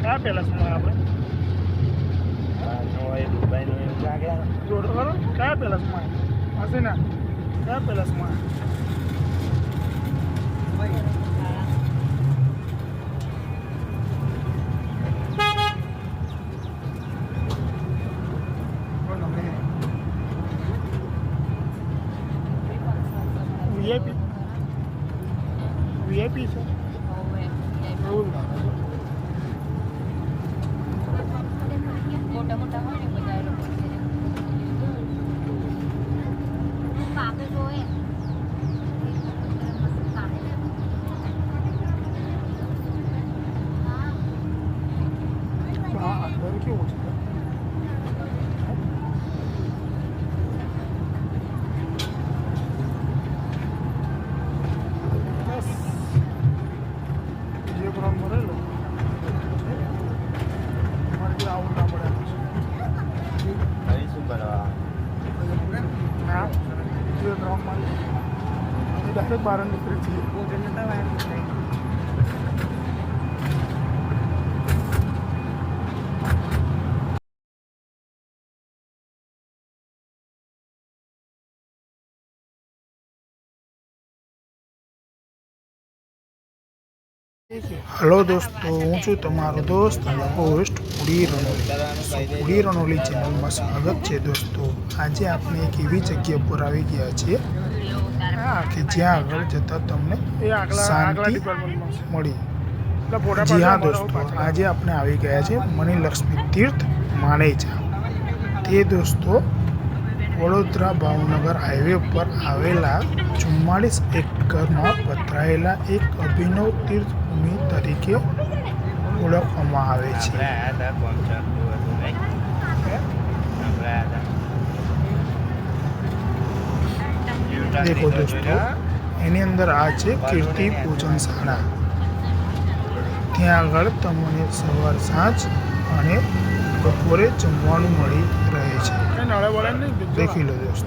કયા પેલેસમાં આપણે જોડો ખરો કયા પેલેસમાં હશે ને કયા પેલેસમાં વીઆઈપી વીઆઈપી છે એવું જ લાગે parang હલો દોસ્તો હું છું તમારો દોસ્ત અને હોસ્ટ પુડી રણોલી. પુડી રણોલી ચેનલમાં સ્વાગત છે દોસ્તો. આજે આપણે એક એવી જગ્યા પર આવી ગયા છીએ કે જ્યાં આગળ જતાં તમને શાંતિ મળી. જી હા દોસ્તો આજે આપણે આવી ગયા છે મણિલક્ષ્મી તીર્થ માણેજા તે દોસ્તો વડોદરા ભાવનગર હાઈવે પર આવેલા ચુમ્માળીસ એકરમાં પથરાયેલા એક અભિનવ તીર્થભૂમિ તરીકે ઓળખવામાં આવે છે. દેખો દોસ્તો એની અંદર આ છે કીર્તિ પૂજન શાળા. ત્યાં આગળ તમને સવાર સાંજ અને બપોરે જમવાનું મળી રહે છે. દેખી લો દોસ્તો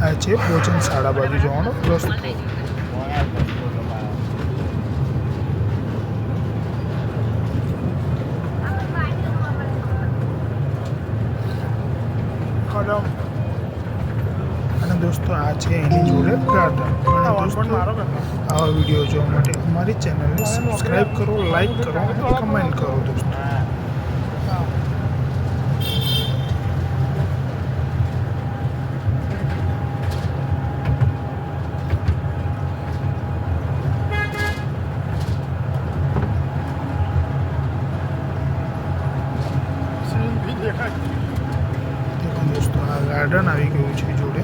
આ છે ભોજન શાળા બાજુ જવાનો રસ્તો. અને દોસ્તો આ છે એની જોડે ગાર્ડન આવા વીડિયો જોવા માટે અમારી ચેનલને સબસ્ક્રાઈબ કરો લાઈક કરો અને કમેન્ટ કરો દોસ્તો દેખો દોસ્તો આ ગાર્ડન આવી જોડે.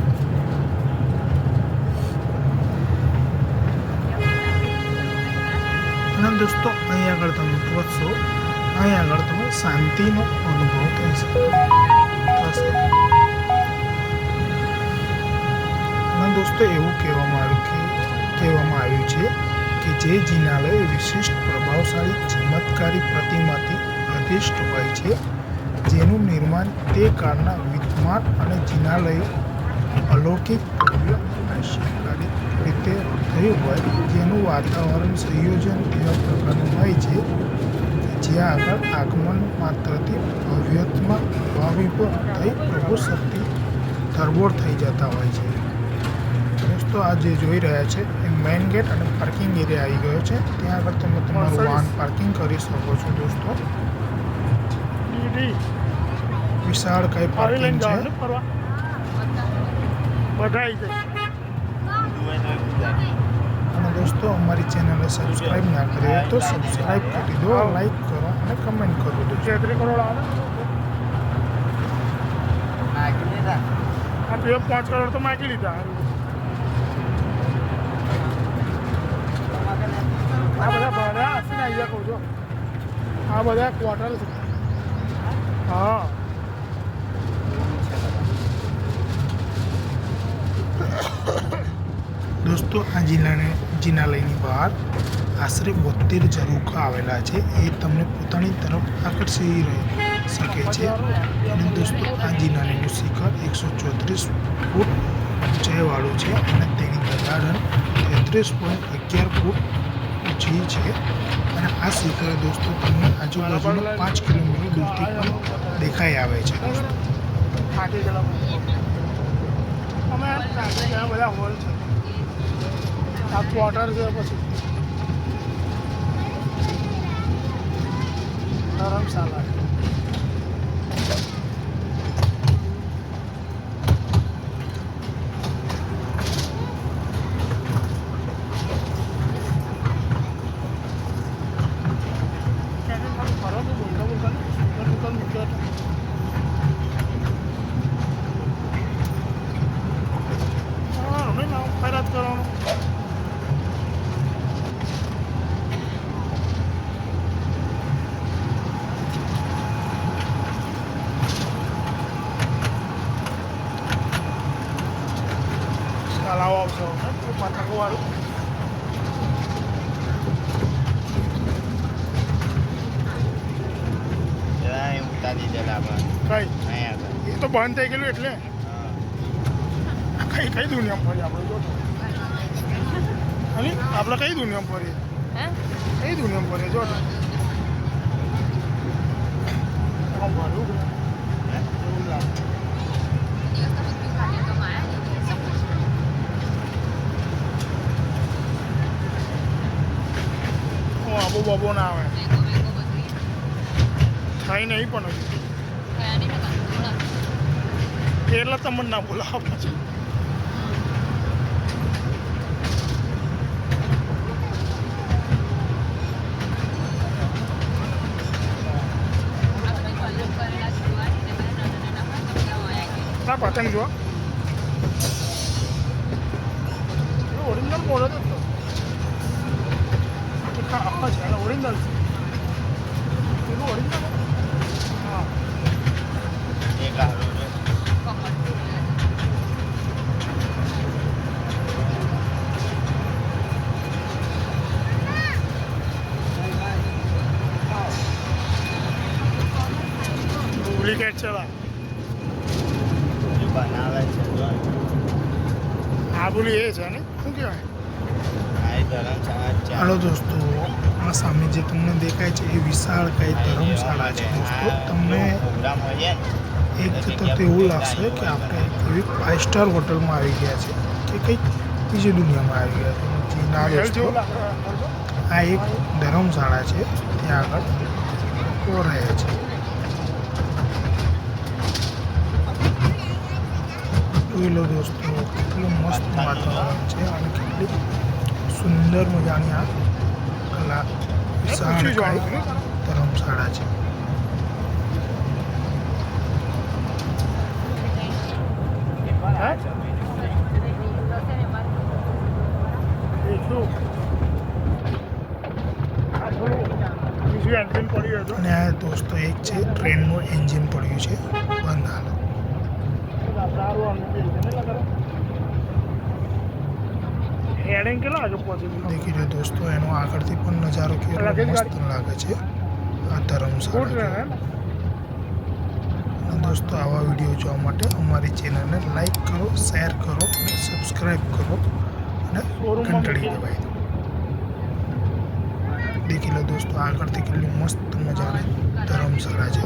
અને દોસ્તો, અહીં આગળ તમે પહોંચશો. અહીં આગળ તમે શાંતિનો અનુભવ થઈ શકે. થશે. અને દોસ્તો, એવું કહેવામાં આવ્યું કે, કહેવામાં આવ્યું છે કે જે જિનાલય વિશિષ્ટ પ્રભાવશાળી, ચમત્કારી પ્રતિમાથી અધિષ્ઠ હોય છે, જેનું નિર્માણ તે કાળના વિદ્વાન અને જિનાલય અલૌકિક રીતે થયું હોય જેનું વાતાવરણ સંયોજન એવા પ્રકારનું હોય છે જ્યાં આગળ આગમન માત્રથી ભવ્યત્મક ભાવિભ થઈ પ્રભુ શક્તિ તરબોળ થઈ જતા હોય છે. દોસ્તો આ જે જોઈ રહ્યા છે એ મેઇન ગેટ અને પાર્કિંગ એરિયા આવી ગયો છે. ત્યાં આગળ તમે તમારું વાહન પાર્કિંગ કરી શકો છો દોસ્તો. વિશાળ કઈ પાર્કિંગ છે? અને દોસ્તો અમારી ચેનલને સબસ્ક્રાઈબ ના કરી તો સબસ્ક્રાઈબ કરી દો લાઈક કરો અને કમેન્ટ કરો દો ચેત્રી કરોડ આવે. આ બે પાંચ કરોડ તો માગી લીધા. આ બધા ભાડા હશે ને અહીંયા કહું છો. આ બધા ક્વાર્ટર હા. દોસ્તો, આ જિલ્લાને જિનાલયની બહાર આશરે બોતેર ઝરૂખા આવેલા છે. એ તમને પોતાની તરફ આકર્ષી શકે છે. અને દોસ્તો, આ જિનાલયનું શિખર એકસો ચોત્રીસ ફૂટ ઊંચાઈવાળું છે અને તેની બંધારણ તેત્રીસ પોઈન્ટ અગિયાર ફૂટ ઊંચી છે. અને આ શિખર દોસ્તો, તમને આજુબાજુના પાંચ કિલોમીટર દૂરથી પણ દેખાઈ આવે છે. દોસ્તો અમે રાત્રે ગયા બધા હોલ છે. આ ક્વાર્ટર છે પછી. ધર્મશાલા ક્યાંક ખાલી ફરો તો બોલતા બોલતા દુકાન દુકાન મૂક્યો હતો હા નહીં ના ખૈરાત કરવાનું તલાવ આવશે પતંગો વાળું જરા એ ઉતારી દે આપણે કઈ એ તો બંધ થઈ ગયેલું એટલે કઈ કઈ દુનિયામાં ફરી. આપણે જો આપણે કઈ દુનિયામાં ફરીએ હે? કઈ દુનિયામાં ફરીએ જો. આમ ભરવું કે? હે? એવું લાગે હું આબુ બાબુ ના આવે. થાય નહીં પણ એટલે તમને ના બોલાવો પછી. ના પતંગ જો ઓરિજિનલ મોડો જ હતો આખા આખા છે એના ઓરિજિનલ છે એનું ઓરિજિનલ હા એક હારું છે. ડુપ્લિકેટ છે લા એ બનાવે છે જો ને. આ બોલી એ છે ને શું કહેવાય આ એ ધર્મશાળા જ છે. હાલો દોસ્તો આ સામે જે તમને દેખાય છે એ વિશાળ કઈ ધર્મશાળા છે દોસ્તો. તમને એક તો એવું લાગશે કે આપણે એવી ફાઇવ સ્ટાર હોટલમાં આવી ગયા છે કે કંઈક બીજી દુનિયામાં આવી ગયા છે. ના દોસ્તો આ એક ધર્મશાળા છે ત્યાં આગળ લોકો રહે છે. જોઈ લો દોસ્તો કેટલું મસ્ત વાતાવરણ છે અને કેટલી સુંદર મજાની આ કલા વિશાળ પૂછી કાંઈ જોવાનું ધર્મશાળા છે. અને આ દોસ્તો એક છે ટ્રેનનું એન્જિન પડ્યું છે. બંધ હાલ. હેડિંગ કેટલા આગળ પહોંચી દેખી રહ્યો દોસ્તો એનો આગળથી પણ નજારો લાગે મસ્ત લાગે છે. આ ધર્મશાળા દોસ્તો આવા વીડિયો જોવા માટે અમારી ચેનલને લાઈક કરો શેર કરો અને સબસ્ક્રાઈબ કરો અને ઘંટડી દબાવી દો. દેખી લો દોસ્તો આગળથી કેટલી મસ્ત મજાની ધર્મશાળા છે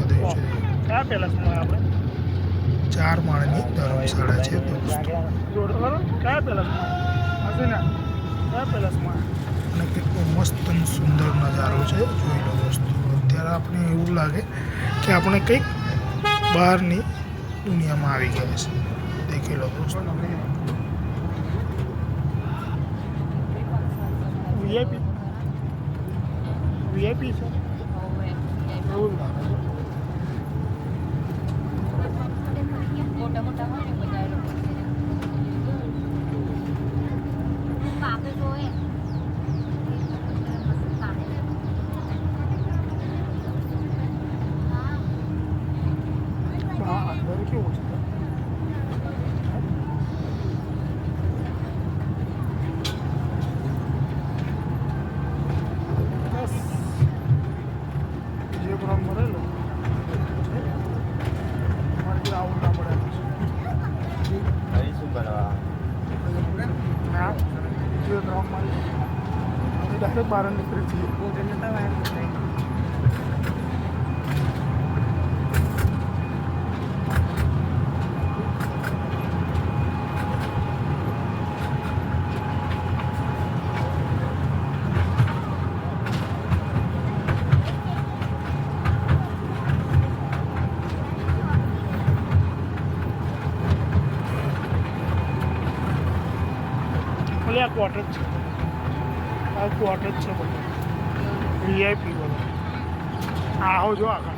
ચાર માળની ધર્મશાળા છે દોસ્તો. ને પહેલા અને કેટલો મસ્ત અને સુંદર નજારો છે જોઈ લો દોસ્તો. અત્યારે આપણે એવું લાગે કે આપણે કંઈક બહારની દુનિયામાં આવી ગયા છે દેખી લો દોસ્તો. વીઆઈપી વીઆઈપી છે. એવું લાગે. Abdul Rahman. Dahil parang nag-review. Huwag ganyan tawa. ભલે આ ક્વાર્ટર છે. આ ક્વાર્ટર છે બધું. વીઆઈપી બધું આવો જો આગળ.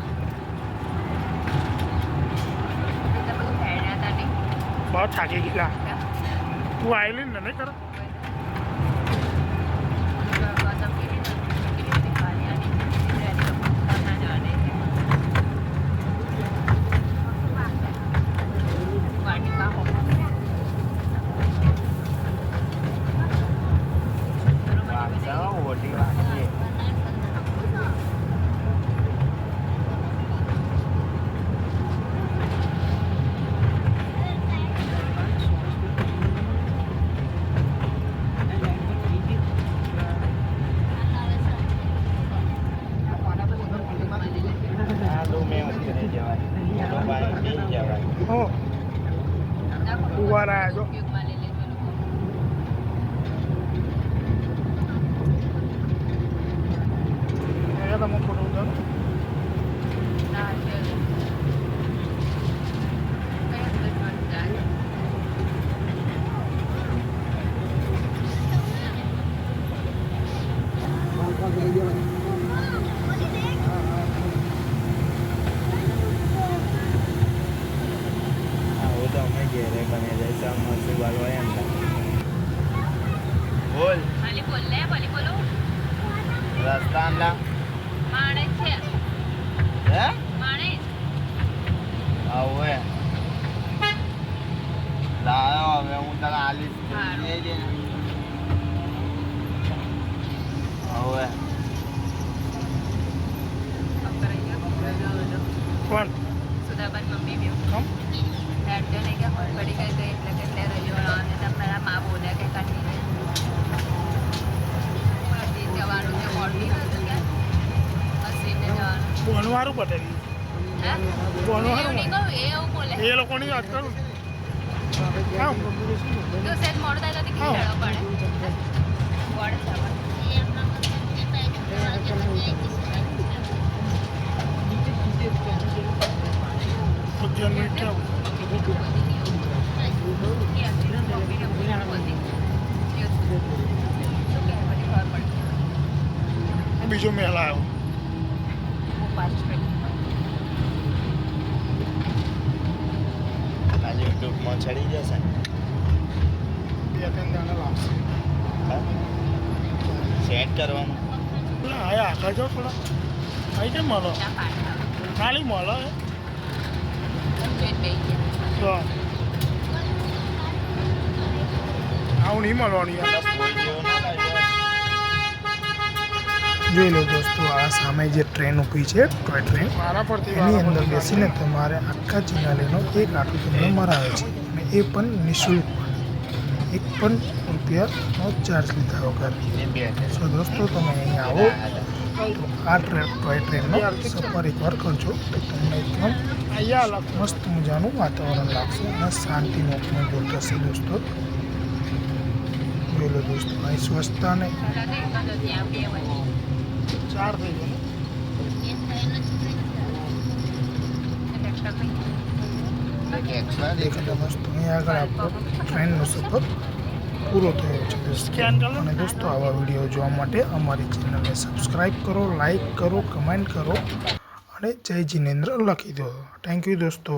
બહુ થાકી ગયેલા. તું આવેલી ને નહીં કરે ઊભા રહ્યા જો અહીંયા તમે ફોટો ઉતારો આવું તો અમે ઘેરે બને જાય સમોસું વાળો એમ બોલ ભલે બોલ લે ભલે બોલો રસ્તા ના માણસ છે હે માણસ આવું હે લાયો હવે હું તને આલીશ હારું. જોઈએ છે હવે કોણ? સુધાબાદ મમ્મી બી. નહીં કે હોલ પડી ગઈ ગઈ એટલે કેટલે રહ્યો. અને તમારા મા બોલ્યા કે કાઢી જવાનું છે મોડવી હતું કે મસીને જવાનું બતાવી હે? બોલવાનું એવું એ એવું બોલે. એ લોકોની વાત કરું. યુટ્યુબમાં ચડી જશે. સેટ કરવાનું. આયા આગળ જાઓ થોડા. આવી કેમ મળો? ખાલી મળો? આવું નહીં મળવાનું યાર બસ કોઈ જેવો ના લાગ્યો જોઈ લો દોસ્તો આ સામે જે ટ્રેન ઊભી છે ટોય ટ્રેન મારા પરથી એની અંદર બેસીને તમારે આખા ચિનાલીનો એક આટો તમને મરાવે છે. અને એ પણ નિઃશુલ્ક એક પણ રૂપિયાનો ચાર્જ લીધા વગર સો દોસ્તો તમે અહીં આવો. તો આ ટ્રેન ટોય ટ્રેનનો સફર એકવાર કરજો. તો તમને એકદમ મસ્ત મજાનું વાતાવરણ લાગશે અને શાંતિનો અનુભવ થશે દોસ્તો. જોઈ લો દોસ્તો અહીં સ્વચ્છતા ને ચાર થઈ ગયો આપણો ટ્રેનનો સફર પૂરો થયો છે દોસ્તો. અને દોસ્તો આવા વીડિયો જોવા માટે અમારી ચેનલને સબસ્ક્રાઈબ કરો લાઈક કરો કમેન્ટ કરો અને જય જિનેન્દ્ર લખી દો. થેન્ક યુ દોસ્તો.